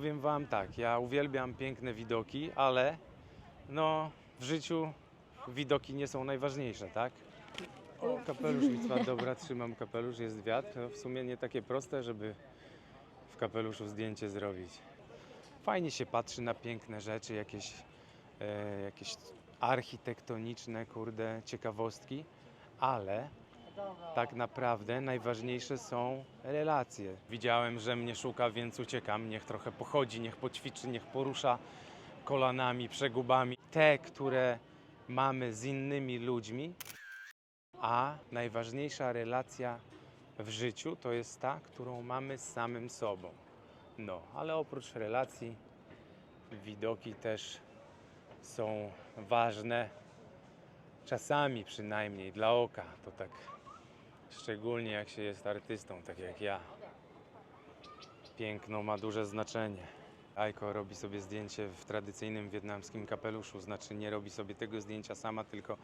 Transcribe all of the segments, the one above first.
Powiem Wam tak, ja uwielbiam piękne widoki, ale no w życiu widoki nie są najważniejsze, tak? O, kapelusz Witwa, dobra, trzymam kapelusz, jest wiatr. W sumie nie takie proste, żeby w kapeluszu zdjęcie zrobić. Fajnie się patrzy na piękne rzeczy, jakieś, e, jakieś architektoniczne, kurde, ciekawostki, ale tak naprawdę najważniejsze są relacje. Widziałem, że mnie szuka, więc uciekam. Niech trochę pochodzi, niech poćwiczy, niech porusza kolanami, przegubami. Te, które mamy z innymi ludźmi, a najważniejsza relacja w życiu to jest ta, którą mamy z samym sobą. No, ale oprócz relacji, widoki też są ważne. Czasami przynajmniej dla oka to tak Szczególnie jak się jest artystą, tak jak ja. Piękno ma duże znaczenie. Aiko robi sobie zdjęcie w tradycyjnym wietnamskim kapeluszu, znaczy nie robi sobie tego zdjęcia sama, tylko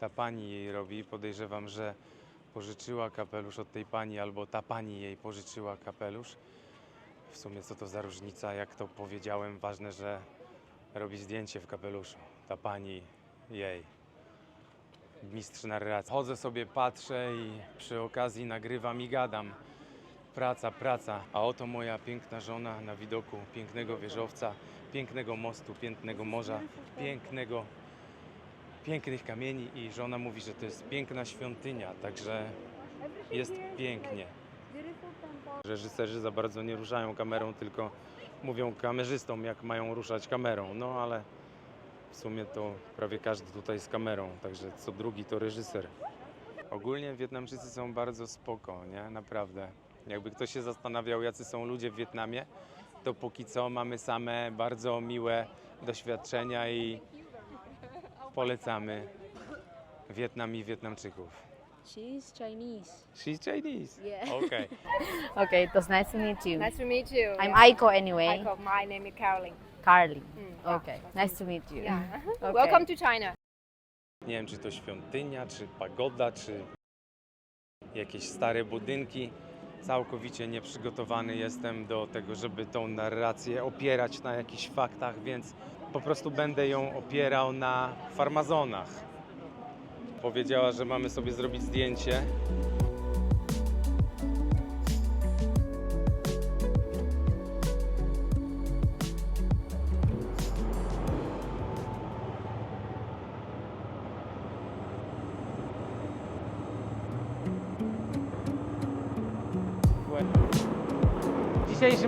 ta pani jej robi. Podejrzewam, że pożyczyła kapelusz od tej pani, albo ta pani jej pożyczyła kapelusz. W sumie co to za różnica, jak to powiedziałem, ważne, że robi zdjęcie w kapeluszu. Ta pani jej mistrz narracji. Chodzę sobie, patrzę i przy okazji nagrywam i gadam. Praca, praca. A oto moja piękna żona na widoku pięknego wieżowca, pięknego mostu, pięknego morza, pięknego, pięknych kamieni i żona mówi, że to jest piękna świątynia, także jest pięknie. Reżyserzy za bardzo nie ruszają kamerą, tylko mówią kamerzystom, jak mają ruszać kamerą. No ale w sumie to prawie każdy tutaj z kamerą, także co drugi to reżyser. Ogólnie Wietnamczycy są bardzo spoko, nie? Naprawdę. Jakby ktoś się zastanawiał, jacy są ludzie w Wietnamie, to póki co mamy same bardzo miłe doświadczenia i polecamy Wietnam i Wietnamczyków. She's Chinese. She's Chinese. Yeah. Okay. Okay, it was nice to meet you. Nice to meet you. I'm. Aiko anyway. Aiko. My name is Caroline. Carly. Mm, yeah. Okay, nice to meet you. Yeah. Okay. Welcome to China. Nie wiem, czy to świątynia, czy pagoda, czy jakieś stare budynki. Całkowicie nieprzygotowany jestem do tego, żeby tą narrację opierać na jakichś faktach, więc po prostu będę ją opierał na farmazonach. Powiedziała, że mamy sobie zrobić zdjęcie.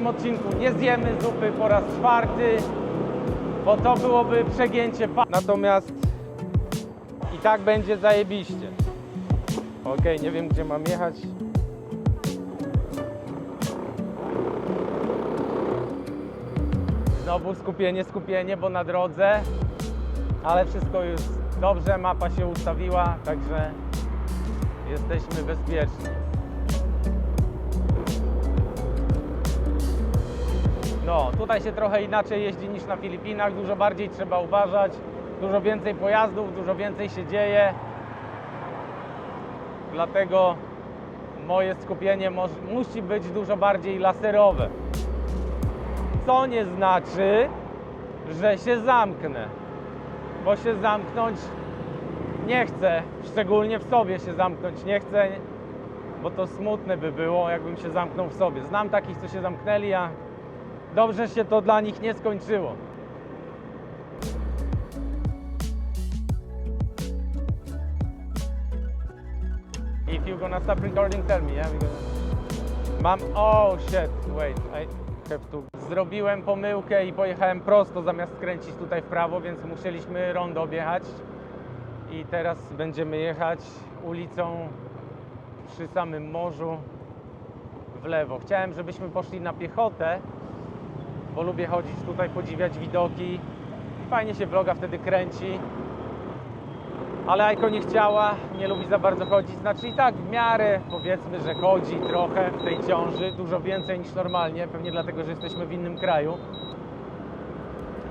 Odcinku nie zjemy zupy po raz czwarty, bo to byłoby przegięcie. Natomiast i tak będzie zajebiście. Okej, nie wiem gdzie mam jechać. Znowu skupienie, skupienie, bo na drodze, ale wszystko już dobrze, mapa się ustawiła, także jesteśmy bezpieczni. No, tutaj się trochę inaczej jeździ niż na Filipinach, dużo bardziej trzeba uważać, dużo więcej pojazdów, dużo więcej się dzieje. Dlatego moje skupienie musi być dużo bardziej laserowe. Co nie znaczy, że się zamknę, bo się zamknąć nie chcę, szczególnie w sobie się zamknąć nie chcę, bo to smutne by było, jakbym się zamknął w sobie. Znam takich, co się zamknęli, a dobrze się to dla nich nie skończyło. If you're gonna stop recording, tell me, yeah? Because... Mam... Oh shit, wait, I have to... Zrobiłem pomyłkę i pojechałem prosto zamiast skręcić tutaj w prawo, więc musieliśmy rondo objechać. I teraz będziemy jechać ulicą przy samym morzu w lewo. Chciałem, żebyśmy poszli na piechotę, bo lubię chodzić tutaj, podziwiać widoki. Fajnie się vloga wtedy kręci. Ale Ajko nie chciała, nie lubi za bardzo chodzić. Znaczy i tak w miarę powiedzmy, że chodzi trochę w tej ciąży, dużo więcej niż normalnie, pewnie dlatego, że jesteśmy w innym kraju.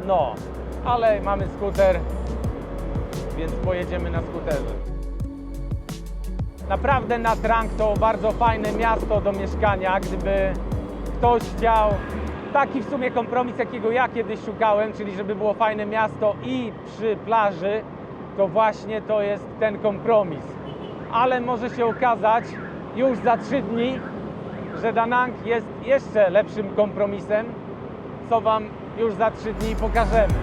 No, ale mamy skuter, więc pojedziemy na skuterze. Naprawdę Nad Rang to bardzo fajne miasto do mieszkania. Gdyby ktoś chciał taki w sumie kompromis, jakiego ja kiedyś szukałem, czyli żeby było fajne miasto i przy plaży, to właśnie to jest ten kompromis. Ale może się okazać już za trzy dni, że Da Nang jest jeszcze lepszym kompromisem, co Wam już za trzy dni pokażemy.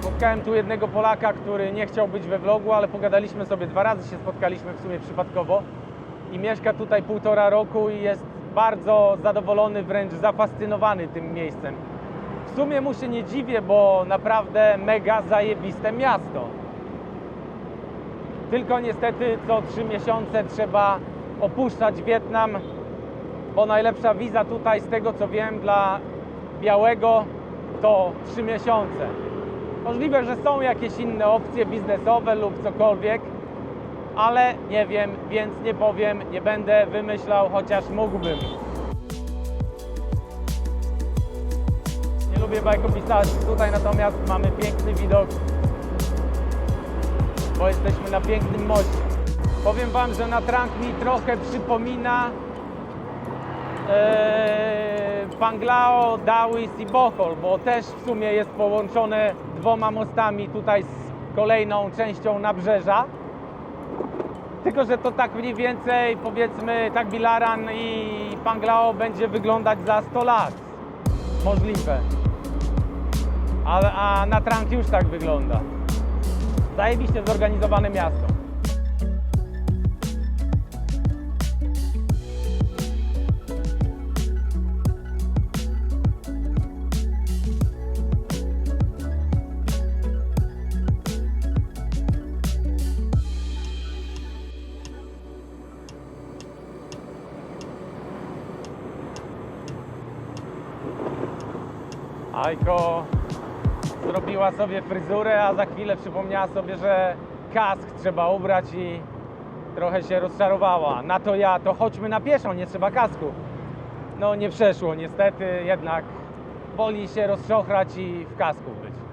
Spotkałem tu jednego Polaka, który nie chciał być we vlogu, ale pogadaliśmy sobie dwa razy, się spotkaliśmy w sumie przypadkowo i mieszka tutaj półtora roku i jest bardzo zadowolony, wręcz zafascynowany tym miejscem. W sumie mu się nie dziwię, bo naprawdę mega zajebiste miasto. Tylko niestety co trzy miesiące trzeba opuszczać Wietnam, bo najlepsza wiza tutaj, z tego co wiem, dla białego to trzy miesiące. Możliwe, że są jakieś inne opcje biznesowe lub cokolwiek, ale nie wiem, więc nie powiem, nie będę wymyślał, chociaż mógłbym. Nie lubię bajkopisarzy. Tutaj natomiast mamy piękny widok, bo jesteśmy na pięknym moście. Powiem Wam, że na Trank mi trochę przypomina e, Panglao, Dawis i Bohol, bo też w sumie jest połączone dwoma mostami tutaj z kolejną częścią nabrzeża. Tylko, że to tak mniej więcej, powiedzmy, tak Bilaran i Panglao będzie wyglądać za 100 lat. Możliwe. A, a na Trank już tak wygląda. Zajebiście zorganizowane miasto. Ajko zrobiła sobie fryzurę, a za chwilę przypomniała sobie, że kask trzeba ubrać i trochę się rozczarowała. Na to ja, to chodźmy na pieszo, nie trzeba kasku. No nie przeszło niestety, jednak woli się rozczochrać i w kasku być.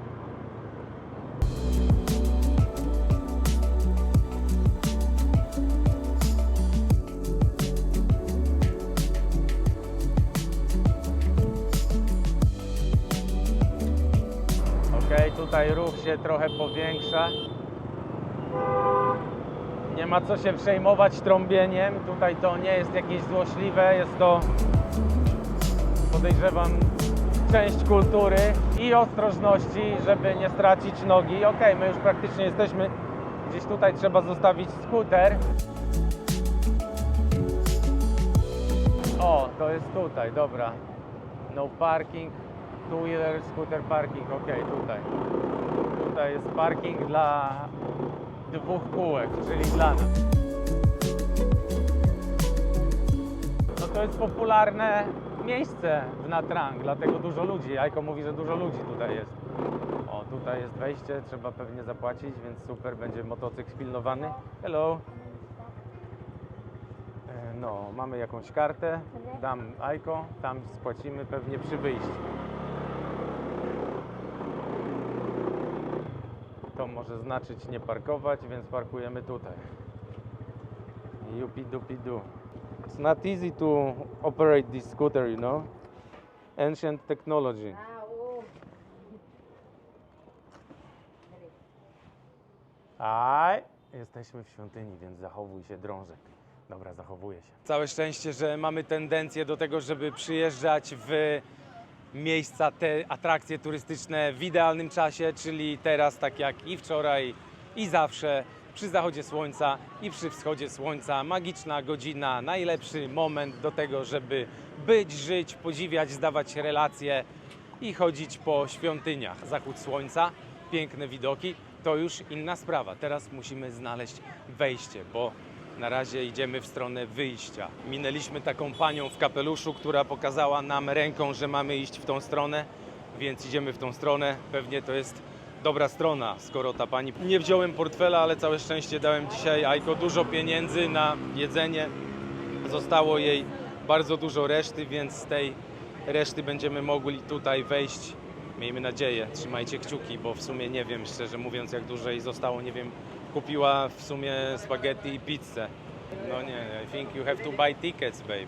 Tutaj ruch się trochę powiększa. Nie ma co się przejmować trąbieniem. Tutaj to nie jest jakieś złośliwe, jest to podejrzewam część kultury i ostrożności, żeby nie stracić nogi. Ok, my już praktycznie jesteśmy gdzieś tutaj, trzeba zostawić skuter. O, to jest tutaj, dobra. No parking, two-wheeler, scooter parking, ok, tutaj. Tutaj jest parking dla dwóch kółek, czyli dla nas. No to jest popularne miejsce w Natrang, dlatego dużo ludzi. Jajko mówi, że dużo ludzi tutaj jest. O, tutaj jest wejście, trzeba pewnie zapłacić, więc super, będzie motocykl pilnowany. Hello. E, No, mamy jakąś kartę, dam Ajko, tam spłacimy pewnie przy wyjściu. To może znaczyć nie parkować, więc parkujemy tutaj. Yupi dupi du. It's not easy to operate this scooter, you know. Ancient technology. Aj, jesteśmy w świątyni, więc zachowuj się drążek. Dobra, zachowuję się. Całe szczęście, że mamy tendencję do tego, żeby przyjeżdżać w miejsca, te atrakcje turystyczne w idealnym czasie, czyli teraz, tak jak i wczoraj, i zawsze, przy zachodzie słońca i przy wschodzie słońca. Magiczna godzina, najlepszy moment do tego, żeby być, żyć, podziwiać, zdawać relacje i chodzić po świątyniach. Zachód słońca, piękne widoki, to już inna sprawa. Teraz musimy znaleźć wejście, bo na razie idziemy w stronę wyjścia. Minęliśmy taką panią w kapeluszu, która pokazała nam ręką, że mamy iść w tą stronę, więc idziemy w tą stronę. Pewnie to jest dobra strona, skoro ta pani... Nie wziąłem portfela, ale całe szczęście dałem dzisiaj Ajko dużo pieniędzy na jedzenie. Zostało jej bardzo dużo reszty, więc z tej reszty będziemy mogli tutaj wejść. Miejmy nadzieję, trzymajcie kciuki, bo w sumie nie wiem, szczerze mówiąc, jak dużo jej zostało. Nie wiem, kupiła w sumie spaghetti i pizzę. No nie, I think you have to buy tickets, babe.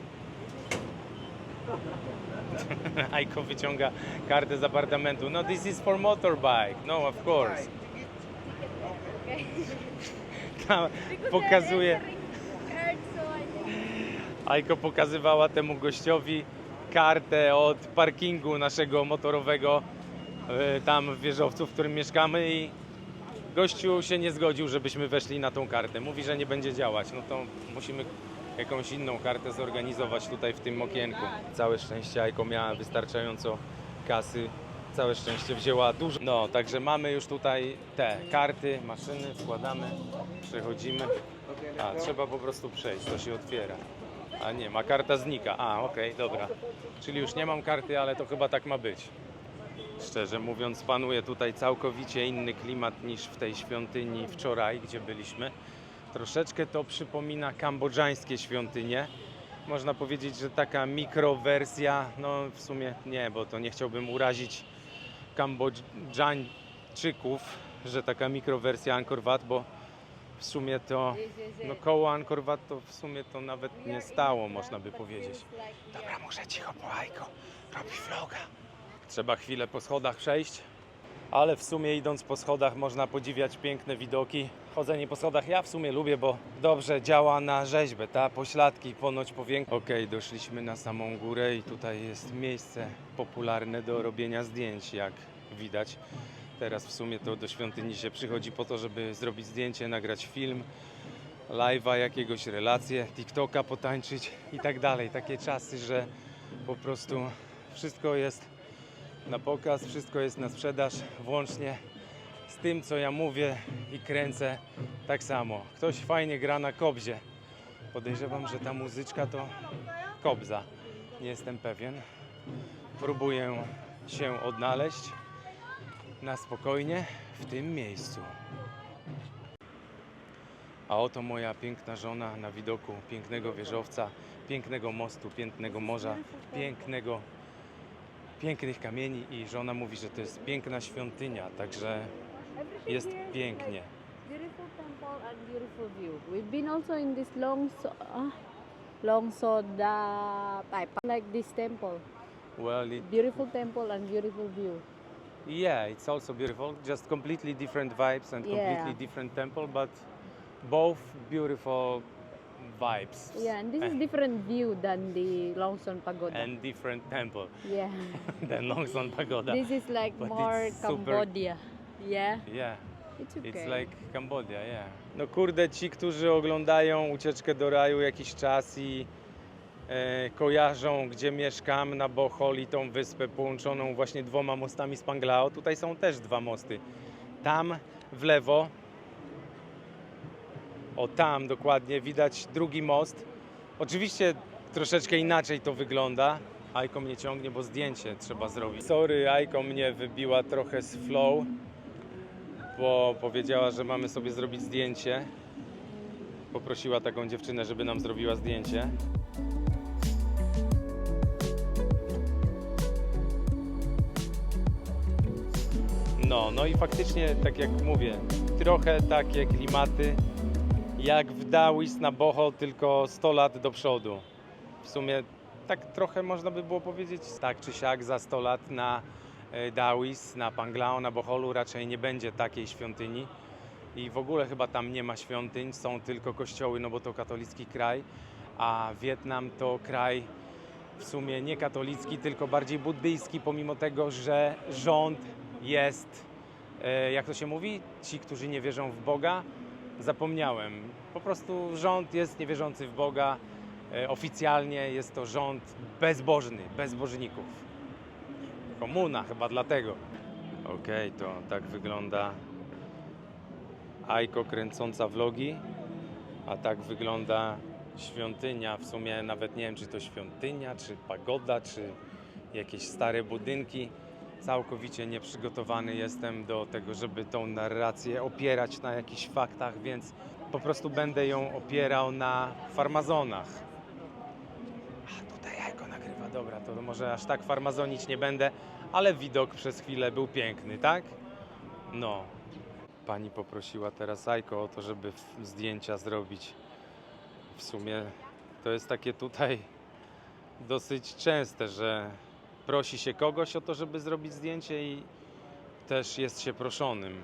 Ajko wyciąga kartę z apartamentu. No this is for motorbike. No of course. Ka- Pokazuje. Ajko pokazywała temu gościowi kartę od parkingu naszego motorowego e, tam w wieżowcu, w którym mieszkamy i gościu się nie zgodził, żebyśmy weszli na tą kartę. Mówi, że nie będzie działać. No to musimy jakąś inną kartę zorganizować tutaj w tym okienku. Całe szczęście Ajko miała wystarczająco kasy. Całe szczęście wzięła dużo. No, także mamy już tutaj te karty, maszyny, wkładamy, przechodzimy. A, trzeba po prostu przejść, to się otwiera. A nie, ma karta znika. A, okej, dobra. Czyli już nie mam karty, ale to chyba tak ma być. Szczerze mówiąc, panuje tutaj całkowicie inny klimat niż w tej świątyni wczoraj, gdzie byliśmy. Troszeczkę to przypomina kambodżańskie świątynie. Można powiedzieć, że taka mikrowersja, no w sumie nie, bo to nie chciałbym urazić Kambodżańczyków, że taka mikrowersja Angkor Wat, bo w sumie to no koło Angkor Wat to w sumie to nawet nie stało, można by powiedzieć. Dobra, muszę cicho po Ajko, robi vloga. Trzeba chwilę po schodach przejść, ale w sumie idąc po schodach można podziwiać piękne widoki. Chodzenie po schodach ja w sumie lubię, bo dobrze działa na rzeźbę, ta pośladki ponoć powiększą. Okej, doszliśmy na samą górę i tutaj jest miejsce popularne do robienia zdjęć, jak widać. Teraz w sumie to do świątyni się przychodzi po to, żeby zrobić zdjęcie, nagrać film, live'a jakiegoś, relację, TikToka potańczyć i tak dalej. Takie czasy, że po prostu wszystko jest na pokaz, wszystko jest na sprzedaż, włącznie z tym, co ja mówię i kręcę tak samo. Ktoś fajnie gra na kobzie. Podejrzewam, że ta muzyczka to kobza. Nie jestem pewien. Próbuję się odnaleźć na spokojnie w tym miejscu. A oto moja piękna żona na widoku pięknego wieżowca, pięknego mostu, pięknego morza, pięknego pięknych kamieni i żona mówi, że to jest piękna świątynia, także jest pięknie. Beautiful temple and beautiful view. We've been also in this long, so, uh, long soda type, like this temple. Well, it, Beautiful temple and beautiful view. yeah, it's also beautiful, just completely different vibes and Yeah. completely different temple, but both beautiful vibes. Yeah, and this is different view than the Longson Pagoda. and different temple yeah, than Longson Pagoda. this is like But more it's super- Cambodia. Yeah, yeah. it's okay. It's like Cambodia, yeah. No kurde, ci, którzy oglądają Ucieczkę do Raju jakiś czas i e, kojarzą, gdzie mieszkam, na Bohol i tą wyspę połączoną właśnie dwoma mostami z Panglao, tutaj są też dwa mosty. Tam w lewo, o tam dokładnie, widać drugi most. Oczywiście troszeczkę inaczej to wygląda. Ajko mnie ciągnie, bo zdjęcie trzeba zrobić. Sorry, Ajko mnie wybiła trochę z flow bo powiedziała, że mamy sobie zrobić zdjęcie. Poprosiła taką dziewczynę, żeby nam zrobiła zdjęcie. No, no i faktycznie, tak jak mówię, trochę takie klimaty jak w Dawis na Bohol, tylko 100 lat do przodu. W sumie tak trochę można by było powiedzieć, tak czy siak za 100 lat na e, Dawis, na Panglao, na Boholu raczej nie będzie takiej świątyni. I w ogóle chyba tam nie ma świątyń, są tylko kościoły, no bo to katolicki kraj, a Wietnam to kraj w sumie nie katolicki, tylko bardziej buddyjski, pomimo tego, że rząd jest, e, jak to się mówi, ci, którzy nie wierzą w Boga, zapomniałem. Po prostu rząd jest niewierzący w Boga. E, Oficjalnie jest to rząd bezbożny, bezbożników. Komuna chyba dlatego. Okej, to tak wygląda Ajko kręcąca vlogi, a tak wygląda świątynia. W sumie nawet nie wiem, czy to świątynia, czy pagoda, czy jakieś stare budynki. Całkowicie nieprzygotowany jestem do tego, żeby tą narrację opierać na jakichś faktach, więc po prostu będę ją opierał na farmazonach. A tutaj jajko nagrywa, dobra, to może aż tak farmazonić nie będę, ale widok przez chwilę był piękny, tak? No. Pani poprosiła teraz Ajko o to, żeby zdjęcia zrobić. W sumie to jest takie tutaj dosyć częste, że prosi się kogoś o to, żeby zrobić zdjęcie i też jest się proszonym.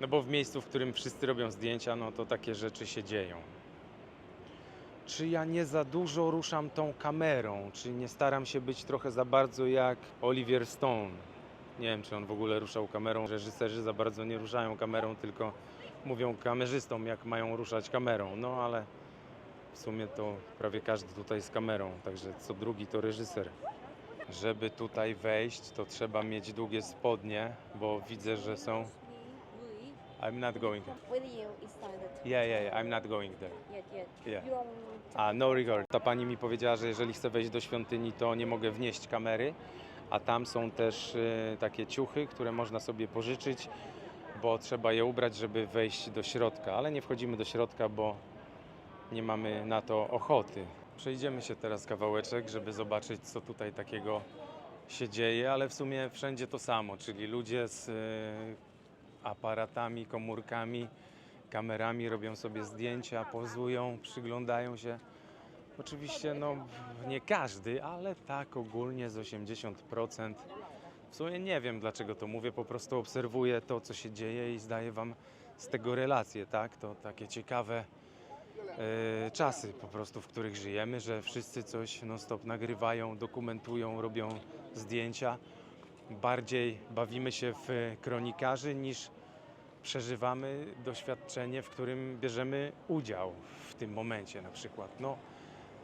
No bo w miejscu, w którym wszyscy robią zdjęcia, no to takie rzeczy się dzieją. Czy ja nie za dużo ruszam tą kamerą? Czy nie staram się być trochę za bardzo jak Oliver Stone? Nie wiem, czy on w ogóle ruszał kamerą. Reżyserzy za bardzo nie ruszają kamerą, tylko mówią kamerzystom, jak mają ruszać kamerą. No ale w sumie to prawie każdy tutaj z kamerą, także co drugi to reżyser. Żeby tutaj wejść, to trzeba mieć długie spodnie, bo widzę, że są. I'm not going. with you inside the Yeah, yeah, yeah, I'm not going there. yet yet. Yeah. You A no regard. Ta pani mi powiedziała, że jeżeli chcę wejść do świątyni, to nie mogę wnieść kamery, a tam są też y, takie ciuchy, które można sobie pożyczyć, bo trzeba je ubrać, żeby wejść do środka, ale nie wchodzimy do środka, bo nie mamy na to ochoty. Przejdziemy się teraz kawałeczek, żeby zobaczyć, co tutaj takiego się dzieje, ale w sumie wszędzie to samo, czyli ludzie z y, aparatami, komórkami, kamerami robią sobie zdjęcia, pozują, przyglądają się. Oczywiście no, nie każdy, ale tak ogólnie z 80%. W sumie nie wiem dlaczego to mówię, po prostu obserwuję to, co się dzieje i zdaję Wam z tego relacje, tak? To takie ciekawe e, czasy po prostu, w których żyjemy, że wszyscy coś non-stop nagrywają, dokumentują, robią zdjęcia. Bardziej bawimy się w kronikarzy niż przeżywamy doświadczenie, w którym bierzemy udział w tym momencie na przykład. No,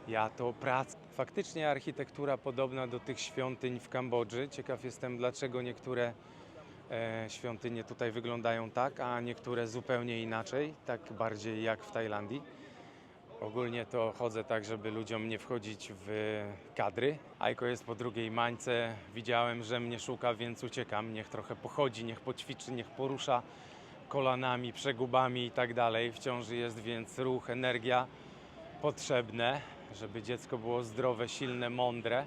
ja to praca. Faktycznie architektura podobna do tych świątyń w Kambodży. Ciekaw jestem, dlaczego niektóre e, świątynie tutaj wyglądają tak, a niektóre zupełnie inaczej, tak bardziej jak w Tajlandii. Ogólnie to chodzę tak, żeby ludziom nie wchodzić w kadry. Ajko jest po drugiej mańce. Widziałem, że mnie szuka, więc uciekam. Niech trochę pochodzi, niech poćwiczy, niech porusza kolanami, przegubami i tak dalej. W ciąży jest więc ruch, energia potrzebne, żeby dziecko było zdrowe, silne, mądre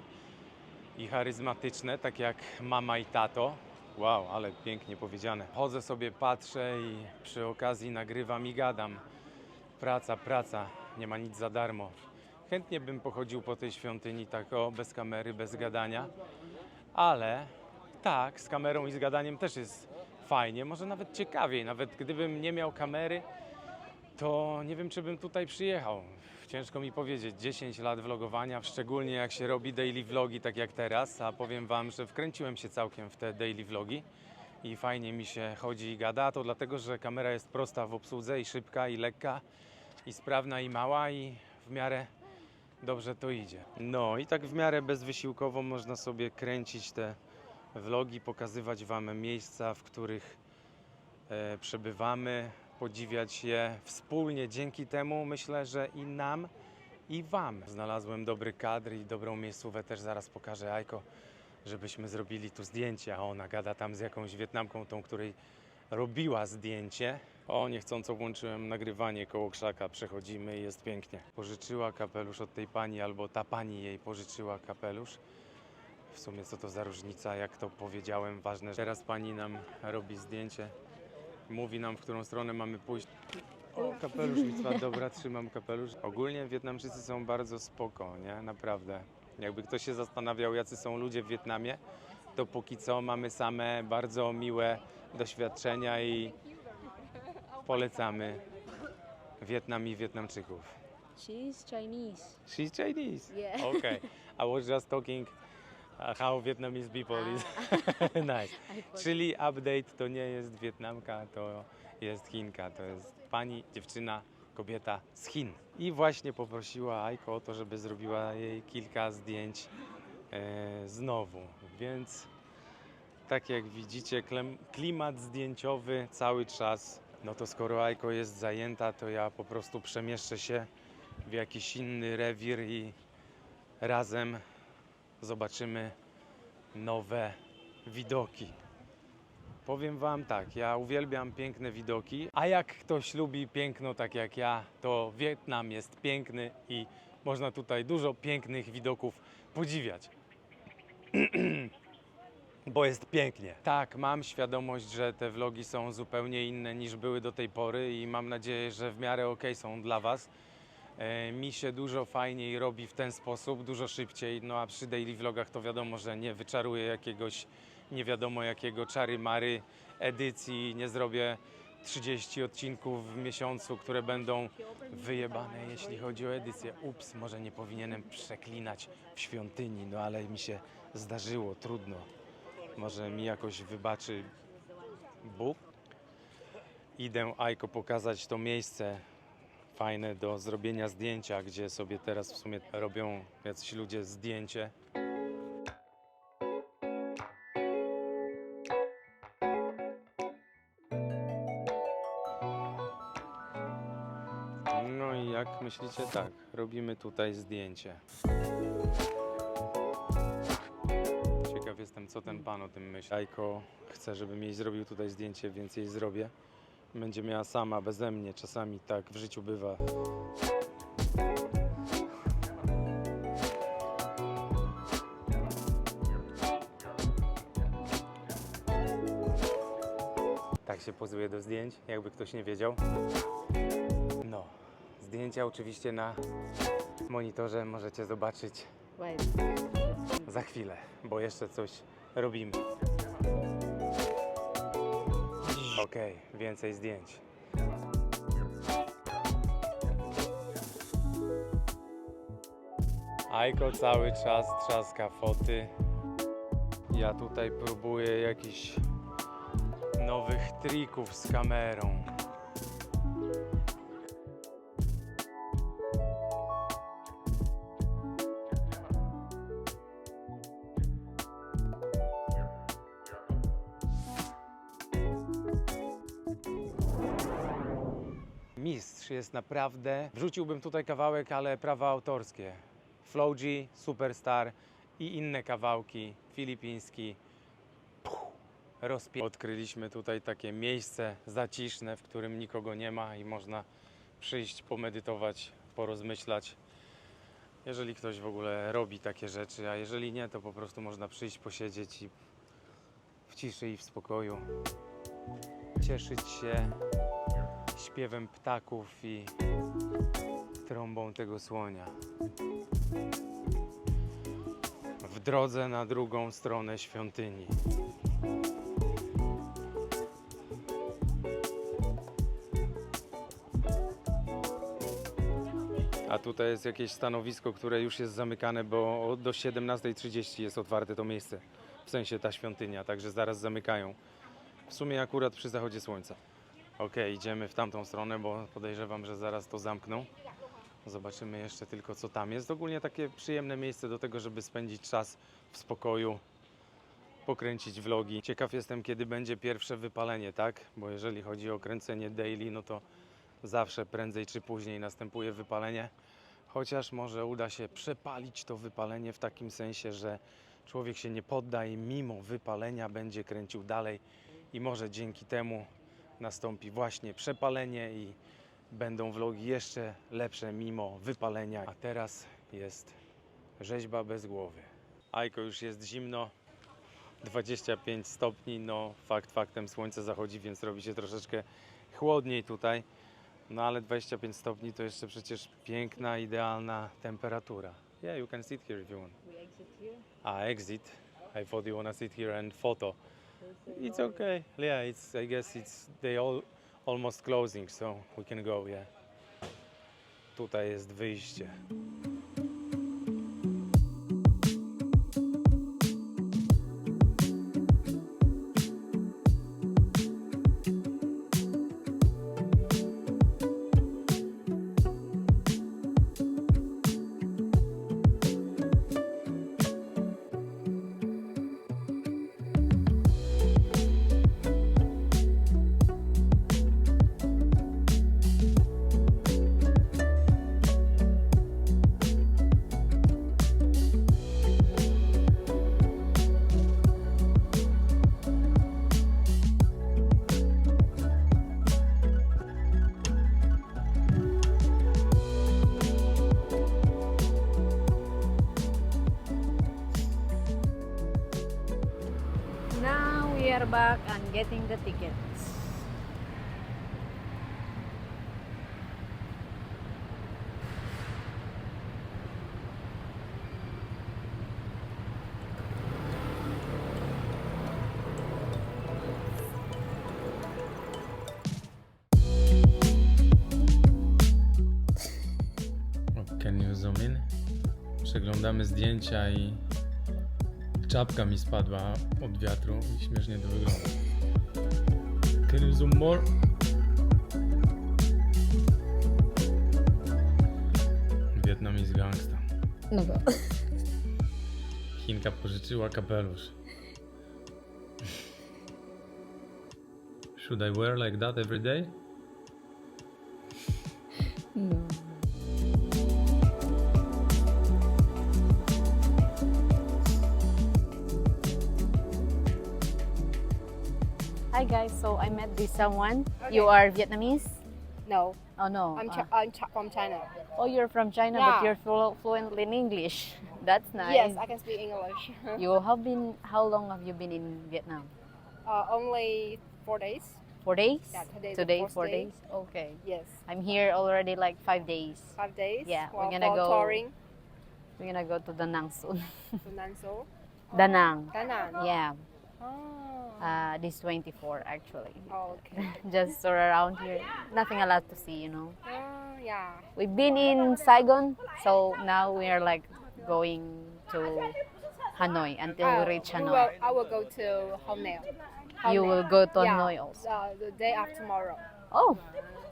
i charyzmatyczne, tak jak mama i tato. Wow, ale pięknie powiedziane. Chodzę sobie, patrzę i przy okazji nagrywam i gadam. Praca, praca, nie ma nic za darmo. Chętnie bym pochodził po tej świątyni tak o, bez kamery, bez gadania, ale tak, z kamerą i z gadaniem też jest fajnie, może nawet ciekawiej. Nawet gdybym nie miał kamery, to nie wiem, czy bym tutaj przyjechał. Ciężko mi powiedzieć, 10 lat vlogowania, szczególnie jak się robi daily vlogi, tak jak teraz, a powiem Wam, że wkręciłem się całkiem w te daily vlogi i fajnie mi się chodzi i gada, to dlatego, że kamera jest prosta w obsłudze i szybka i lekka i sprawna i mała i w miarę dobrze to idzie. No i tak w miarę bezwysiłkowo można sobie kręcić te vlogi, pokazywać Wam miejsca, w których e, przebywamy, podziwiać je wspólnie. Dzięki temu myślę, że i nam, i Wam znalazłem dobry kadr i dobrą miejscówę. Też zaraz pokażę Ajko, żebyśmy zrobili tu zdjęcie. A ona gada tam z jakąś Wietnamką, tą, której robiła zdjęcie. O, niechcąco włączyłem nagrywanie koło krzaka, przechodzimy i jest pięknie. Pożyczyła kapelusz od tej pani, albo ta pani jej pożyczyła kapelusz. W sumie co to za różnica, jak to powiedziałem, ważne. Teraz pani nam robi zdjęcie, mówi nam, w którą stronę mamy pójść. O, kapelusz mi spadł, dobra, trzymam kapelusz. Ogólnie Wietnamczycy są bardzo spoko, nie? Naprawdę. Jakby ktoś się zastanawiał, jacy są ludzie w Wietnamie, to póki co mamy same bardzo miłe doświadczenia i polecamy Wietnam i Wietnamczyków. She's Chinese. She's Chinese. Yeah. Okay. I was just talking uh, how Vietnamese people is nice. I forgot. Czyli update to nie jest Wietnamka, to jest Chinka. To jest pani, dziewczyna, kobieta z Chin. I właśnie poprosiła Aiko o to, żeby zrobiła jej kilka zdjęć e, znowu. Więc tak jak widzicie, klimat zdjęciowy cały czas. No to skoro Aiko jest zajęta, to ja po prostu przemieszczę się w jakiś inny rewir i razem zobaczymy nowe widoki. Powiem Wam tak, ja uwielbiam piękne widoki, a jak ktoś lubi piękno tak jak ja, to Wietnam jest piękny i można tutaj dużo pięknych widoków podziwiać. Bo jest pięknie. Tak, mam świadomość, że te vlogi są zupełnie inne niż były do tej pory i mam nadzieję, że w miarę ok są dla Was. E, mi się dużo fajniej robi w ten sposób, dużo szybciej, no a przy daily vlogach to wiadomo, że nie wyczaruję jakiegoś nie wiadomo jakiego czary mary edycji, nie zrobię 30 odcinków w miesiącu, które będą wyjebane, jeśli chodzi o edycję. Ups, może nie powinienem przeklinać w świątyni, no ale mi się zdarzyło, trudno. Może mi jakoś wybaczy Bóg. Idę Ajko pokazać to miejsce fajne do zrobienia zdjęcia, gdzie sobie teraz w sumie robią jacyś ludzie zdjęcie. No i jak myślicie, tak, robimy tutaj zdjęcie. Co ten pan o tym myśli. Ajko chce, żebym jej zrobił tutaj zdjęcie, więc jej zrobię. Będzie miała sama, beze mnie. Czasami tak w życiu bywa. Tak się pozuje do zdjęć, jakby ktoś nie wiedział. No, zdjęcia oczywiście na monitorze możecie zobaczyć za chwilę, bo jeszcze coś robimy. Okej, więcej zdjęć. Ajko cały czas trzaska foty. Ja tutaj próbuję jakichś nowych trików z kamerą. Jest naprawdę. Wrzuciłbym tutaj kawałek, ale prawa autorskie. Flow G, Superstar i inne kawałki filipiński. Rozpie... Odkryliśmy tutaj takie miejsce zaciszne, w którym nikogo nie ma i można przyjść, pomedytować, porozmyślać. Jeżeli ktoś w ogóle robi takie rzeczy, a jeżeli nie, to po prostu można przyjść, posiedzieć i w ciszy i w spokoju cieszyć się śpiewem ptaków i trąbą tego słonia. W drodze na drugą stronę świątyni. A tutaj jest jakieś stanowisko, które już jest zamykane, bo do 17.30 jest otwarte to miejsce. W sensie ta świątynia, także zaraz zamykają. W sumie akurat przy zachodzie słońca. Okej, idziemy w tamtą stronę, bo podejrzewam, że zaraz to zamkną. Zobaczymy jeszcze tylko, co tam jest. Ogólnie takie przyjemne miejsce do tego, żeby spędzić czas w spokoju, pokręcić vlogi. Ciekaw jestem, kiedy będzie pierwsze wypalenie, tak? Bo jeżeli chodzi o kręcenie daily, no to zawsze prędzej czy później następuje wypalenie. Chociaż może uda się przepalić to wypalenie w takim sensie, że człowiek się nie podda i mimo wypalenia będzie kręcił dalej i może dzięki temu nastąpi właśnie przepalenie i będą vlogi jeszcze lepsze mimo wypalenia. A teraz jest rzeźba bez głowy. Ajko już jest zimno, 25 stopni, no fakt faktem słońce zachodzi, więc robi się troszeczkę chłodniej tutaj. No ale 25 stopni to jeszcze przecież piękna, idealna temperatura. Yeah, you can sit here if you want. We exit here. Ah, exit. I thought you wanna sit here and photo. It's okay. Yeah, it's. I guess it's. They all almost closing, so we can go. Yeah. Tutaj jest wyjście. back and getting the tickets. Can you zoom in? Przeglądamy zdjęcia i czapka mi spadła od wiatru i śmiesznie to wygląda. Can you zoom more? Vietnamese gangsta. No go. Chinka pożyczyła kapelusz. Should I wear like that every day? No. Guys, so I met this someone. You are Vietnamese? No, Oh no. I'm, uh, Chi- I'm Chi- from China. oh, you're from China, Yeah. but you're flu- fluent in English. That's nice. Yes, I can speak English. You have been? How long have you been in Vietnam? uh, only four days. Four days. Yeah, today is the Today, fourth four day. days. Okay. Yes, I'm here already like five days. five days. Yeah, we're gonna go- touring We're gonna go to Da Nang soon. to Nanzhou. Da Nang. Da Nang. Yeah. Oh. Uh, this 24 actually. okay. Just around here. Nothing a lot to see, you know. Oh, yeah. We've been in Saigon, so now we are like going to Hanoi until Uh, we reach we will- Hanoi. I will go to Hanoi. You will go to yeah, Hanoi also. Uh, the day after tomorrow. Oh,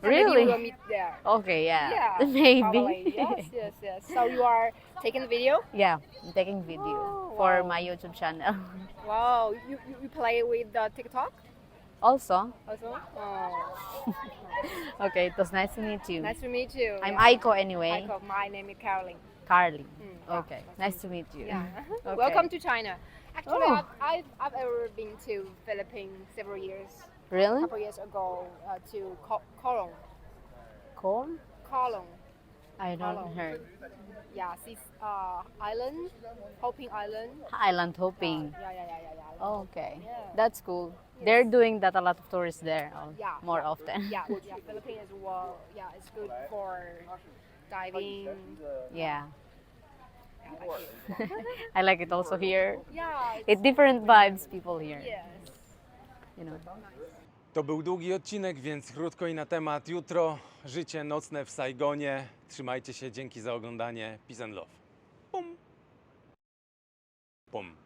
And maybe we will really? meet there. Okay, yeah. Yeah, Maybe. probably. Yes, yes, yes. So you are taking the video? yeah, I'm taking video Oh, for my YouTube channel. Wow, you, you, you play with the TikTok also, also? Oh, okay, it was nice to meet you. nice to meet you. I'm yeah. Aiko anyway. Aiko, my name is Caroline. Carly. Mm, yeah, Okay, nice to meet you. Yeah. Okay. Welcome to China. Actually, Oh. I've, I've, I've ever been to Philippines several years, a Really? couple years ago, uh, to Ko- Kolong. Corn? Kolong. I don't Hello. heard. Yeah, this uh, island, Hoping Island. Island Uh, hopping. yeah, yeah, yeah, yeah, yeah. Oh, okay. Yeah. That's cool. They're doing that a lot of tourists there uh, Yeah, more yeah. often. yeah, yeah, Philippines as well. Yeah, it's good for diving. yeah. Yeah, I like it. I like it also here. Yeah, It's different vibes people here. yes. You know. To był długi odcinek, więc krótko i na temat. Jutro życie nocne w Saigonie. Trzymajcie się, dzięki za oglądanie. Peace and love. Pum. Pum.